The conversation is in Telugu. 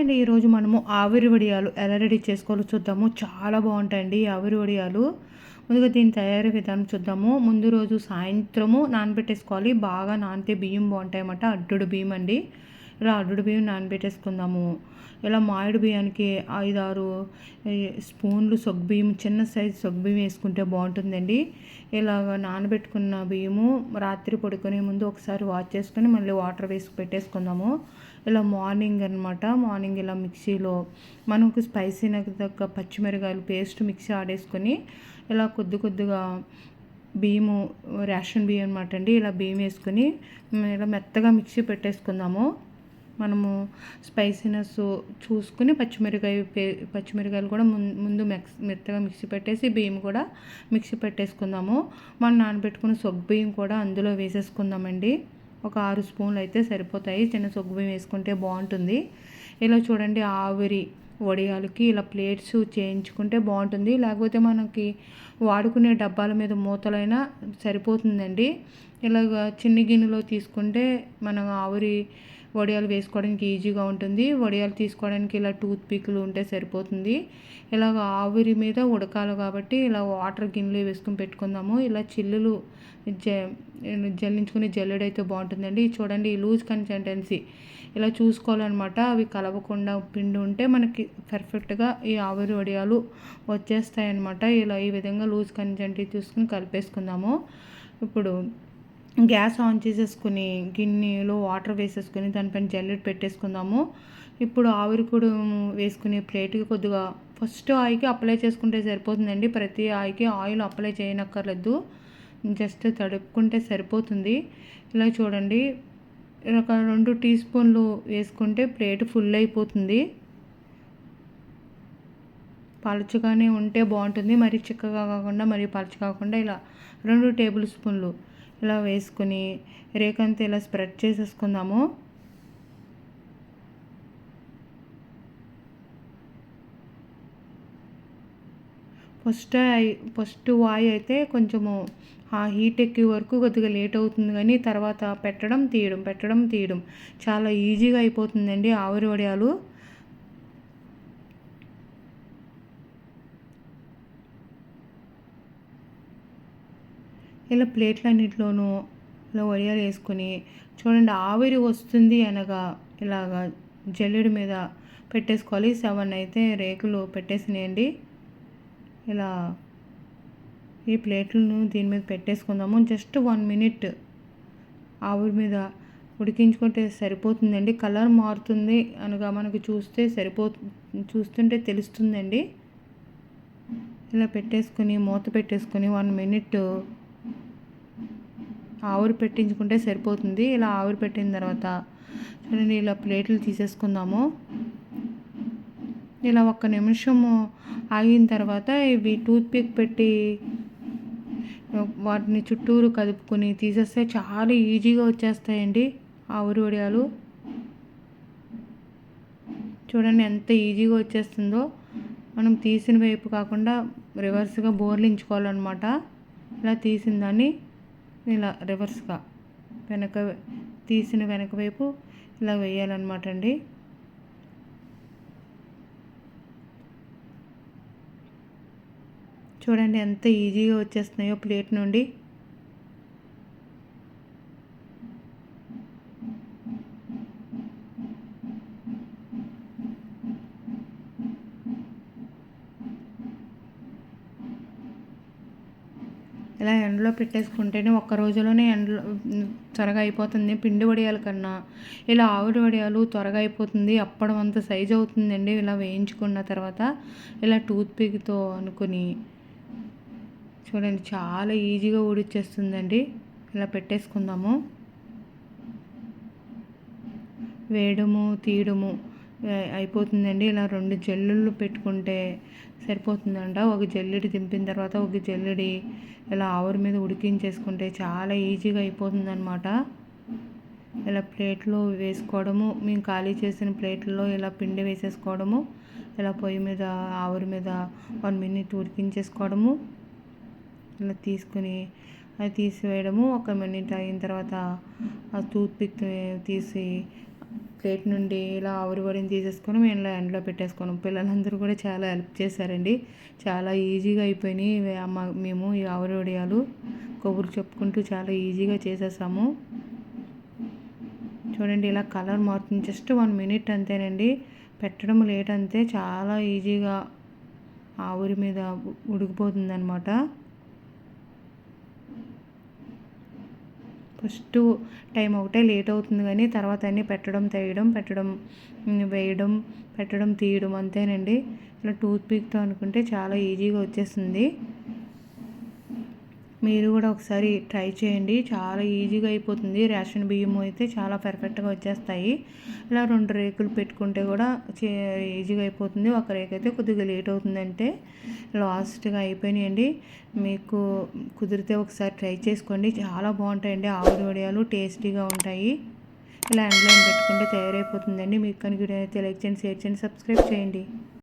అండి ఈరోజు మనము ఆవిరి వడియాలు ఎలా రెడీ చేసుకోవాలో చూద్దాము. చాలా బాగుంటాయండి ఈ ఆవిరి వడియాలు. ముందుగా దీని తయారీ విధానం చూద్దాము. ముందు రోజు సాయంత్రము నానబెట్టేసుకోవాలి. బాగా నానితే బియ్యం బాగుంటాయన్నమాట. అడ్డుడు బియ్యం అండి. ఇలా అడ్డుడు బియ్యం నానబెట్టేసుకుందాము. ఇలా మామిడి బియ్యానికి ఐదారు స్పూన్లు బియ్యం చిన్న సైజు సగ్గుబియ్యం వేసుకుంటే బాగుంటుందండి. ఇలాగ నానబెట్టుకున్న బియ్యము రాత్రి పడుకునే ముందు ఒకసారి వాష్ చేసుకొని మళ్ళీ వాటర్ వేసి పెట్టేసుకుందాము. ఇలా మార్నింగ్ అనమాట మార్నింగ్ ఇలా మిక్సీలో మనకు స్పైసీనకు తగ్గ పచ్చిమిరకాయలు పేస్ట్ మిక్సీ ఆడేసుకొని ఇలా కొద్ది కొద్దిగా బియ్యము రేషన్ బియ్యం అనమాట అండి. ఇలా బియ్యం వేసుకొని ఇలా మెత్తగా మిక్సీ పెట్టేసుకుందాము. మనము స్పైసీనెస్ చూసుకుని పచ్చిమిరకాయ పే పచ్చిమిరకాయలు కూడా ముందు మెక్స్ మెత్తగా మిక్సీ పెట్టేసి బియ్యం కూడా మిక్సీ పెట్టేసుకుందాము. మనం నానబెట్టుకున్న సొగ్గు బియ్యం కూడా అందులో వేసేసుకుందామండి. ఒక ఆరు స్పూన్లు అయితే సరిపోతాయి. చిన్న సొగ్గు బియ్యం వేసుకుంటే బాగుంటుంది. ఇలా చూడండి ఆవిరి వడియాలకి ఇలా ప్లేట్స్ చేయించుకుంటే బాగుంటుంది. లేకపోతే మనకి వాడుకునే డబ్బాల మీద మూతలైనా సరిపోతుందండి. ఇలాగ చిన్ని గిన్నెలో తీసుకుంటే మనం ఆవిరి వడియాలు వేసుకోవడానికి ఈజీగా ఉంటుంది. వడియాలు తీసుకోవడానికి ఇలా టూత్ పిక్లు ఉంటే సరిపోతుంది. ఇలాగ ఆవిరి మీద ఉడకాలి కాబట్టి ఇలా వాటర్ గిన్నెలు వేసుకొని పెట్టుకుందాము. ఇలా చిల్లులు జ జల్లించుకునే జల్లెడైతే అయితే బాగుంటుందండి. చూడండి ఈ లూజ్ కన్సిస్టెన్సీ. ఇలా చూసుకోవాలన్నమాట. అవి కలవకుండా పిండి ఉంటే మనకి పర్ఫెక్ట్గా ఈ ఆవిరి వడియాలు వచ్చేస్తాయి అన్నమాట ఇలా ఈ విధంగా లూజ్ కన్సిస్టెన్సీ చూసుకుని కలిపేసుకుందాము. ఇప్పుడు గ్యాస్ ఆన్ చేసేసుకుని గిన్నెలో వాటర్ వేసేసుకుని దానిపైన జల్లెడ పెట్టేసుకుందాము. ఇప్పుడు ఆవిరికుడు వేసుకునే ప్లేట్కి కొద్దిగా ఫస్ట్ ఆయికి అప్లై చేసుకుంటే సరిపోతుందండి. ప్రతి ఆయికి ఆయిల్ అప్లై చేయనక్కర్లేదు. జస్ట్ తడుపుకుంటే సరిపోతుంది. ఇలా చూడండి. ఒక రెండు టీ స్పూన్లు వేసుకుంటే ప్లేట్ ఫుల్ అయిపోతుంది. పలుచగానే ఉంటే బాగుంటుంది. మరి చిక్కగా కాకుండా మరి పలుచ కాకుండా ఇలా రెండు టేబుల్ స్పూన్లు. ఇలా వేసుకుని రేకంతా ఇలా స్ప్రెడ్ చేసేసుకుందాము. ఫస్ట్ ఫస్ట్ వాయి అయితే కొంచెము ఆ హీట్ ఎక్కే వరకు కొద్దిగా లేట్ అవుతుంది కానీ తర్వాత పెట్టడం తీయడం పెట్టడం తీయడం. చాలా ఈజీగా అయిపోతుందండి ఆవిరి వడియాలు. ఇలా ప్లేట్లన్నింటిలోనూ ఇలా వడియాలు వేసుకొని చూడండి ఆవిరి వస్తుంది అనగా ఇలాగా జల్లెడి మీద పెట్టేసుకోవాలి. సెవెన్ అయితే రేకులు పెట్టేసినాయండి. ఇలా ఈ ప్లేట్లను దీని మీద పెట్టేసుకుందాము. జస్ట్ వన్ మినిట్ ఆవిరి మీద ఉడికించుకుంటే సరిపోతుందండి. కలర్ మారుతుంది అనగా మనకు చూస్తే సరిపో చూస్తుంటే తెలుస్తుందండి. ఇలా పెట్టేసుకొని మూత పెట్టేసుకొని వన్ మినిట్ ఆవిరి పెట్టించుకుంటే సరిపోతుంది. ఇలా ఆవిరి పెట్టిన తర్వాత చూడండి ఇలా ప్లేట్లు తీసేసుకుందాము. ఇలా ఒక్క నిమిషము ఆగిన తర్వాత ఇవి టూత్పిక్ పెట్టి వాటిని చుట్టూరు కదుపుకొని తీసేస్తే చాలా ఈజీగా వచ్చేస్తాయండి ఆవిరి వడియాలు. చూడండి ఎంత ఈజీగా వచ్చేస్తుందో. మనం తీసిన వైపు కాకుండా రివర్స్గా బోర్లించుకోవాలన్నమాట. ఇలా తీసిన దాన్ని ఇలా రివర్స్గా వెనక తీసిన వెనక వైపు ఇలా వేయాలన్నమాట అండి. చూడండి ఎంత ఈజీగా వచ్చేస్తున్నాయో ప్లేట్ నుండి. ఇలా ఎండలో పెట్టేసుకుంటేనే ఒక్క రోజులోనే ఎండలో త్వరగా అయిపోతుంది. పిండి వడియాల కన్నా ఇలా ఆవిరి వడియాలు త్వరగా అయిపోతుంది. అప్పడం అంత సైజ్ అవుతుందండి. ఇలా వేయించుకున్న తర్వాత ఇలా టూత్ పిక్తో అనుకుని చూడండి చాలా ఈజీగా ఊడిచ్చేస్తుందండి. ఇలా పెట్టేసుకుందాము. వేయడము తీయడము. అయిపోతుందండి. ఇలా రెండు జల్లులు పెట్టుకుంటే సరిపోతుందంట. ఒక జల్లెడి దింపిన తర్వాత ఒక జల్లెడి ఇలా ఆవిరి మీద ఉడికించేసుకుంటే చాలా ఈజీగా అయిపోతుందన్నమాట. ఇలా ప్లేట్లో వేసుకోవడము మేము ఖాళీ చేసిన ప్లేట్లో ఇలా పిండి వేసేసుకోవడము ఇలా పొయ్యి మీద ఆవిరి మీద వన్ మినిట్ ఉడికించేసుకోవడము ఇలా తీసుకుని అది తీసివేయడము. ఒక మినిట్ అయిన తర్వాత ఆ టూత్ పిక్ తీసి ప్లేట్ నుండి ఇలా ఆవిరి తీసేసుకొని మేము ఇలా ఎండలో పెట్టేసుకున్నాం పిల్లలందరూ కూడా చాలా హెల్ప్ చేశారండి. చాలా ఈజీగా అయిపోయినాయి. అమ్మ మేము ఈ ఆవిరి వడియాలు కొబ్బరి చెప్పుకుంటూ చాలా ఈజీగా చేసేసాము. చూడండి ఇలా కలర్ మారుతుంది. జస్ట్ వన్ మినిట్ అంతేనండి. పెట్టడం లేట్ అంతే. చాలా ఈజీగా ఆవిరి మీద ఉడికిపోతుంది అనమాట ఫస్ట్ టైం ఒకటే లేట్ అవుతుంది కానీ తర్వాత అన్నీ పెట్టడం తీయడం పెట్టడం వేయడం పెట్టడం తీయడం అంతేనండి. ఇలా టూత్ పిక్తో అనుకుంటే చాలా ఈజీగా వచ్చేస్తుంది. మీరు కూడా ఒకసారి ట్రై చేయండి. చాలా ఈజీగా అయిపోతుంది. రేషన్ బియ్యం అయితే చాలా పర్ఫెక్ట్గా వచ్చేస్తాయి. ఇలా రెండు రేకులు పెట్టుకుంటే కూడా ఈజీగా అయిపోతుంది. ఒక రేకు అయితే కొద్దిగా లేట్ అవుతుందంటే లాస్ట్గా అయిపోయినాయండి. మీకు కుదిరితే ఒకసారి ట్రై చేసుకోండి. చాలా బాగుంటాయండి. ఆవురు వడియాలు టేస్టీగా ఉంటాయి. ఇలా ఎండ్లైన్ పెట్టుకుంటే తయారైపోతుందండి. మీకు కనుక అయితే లైక్ చేయండి షేర్ చేయండి సబ్స్క్రైబ్ చేయండి.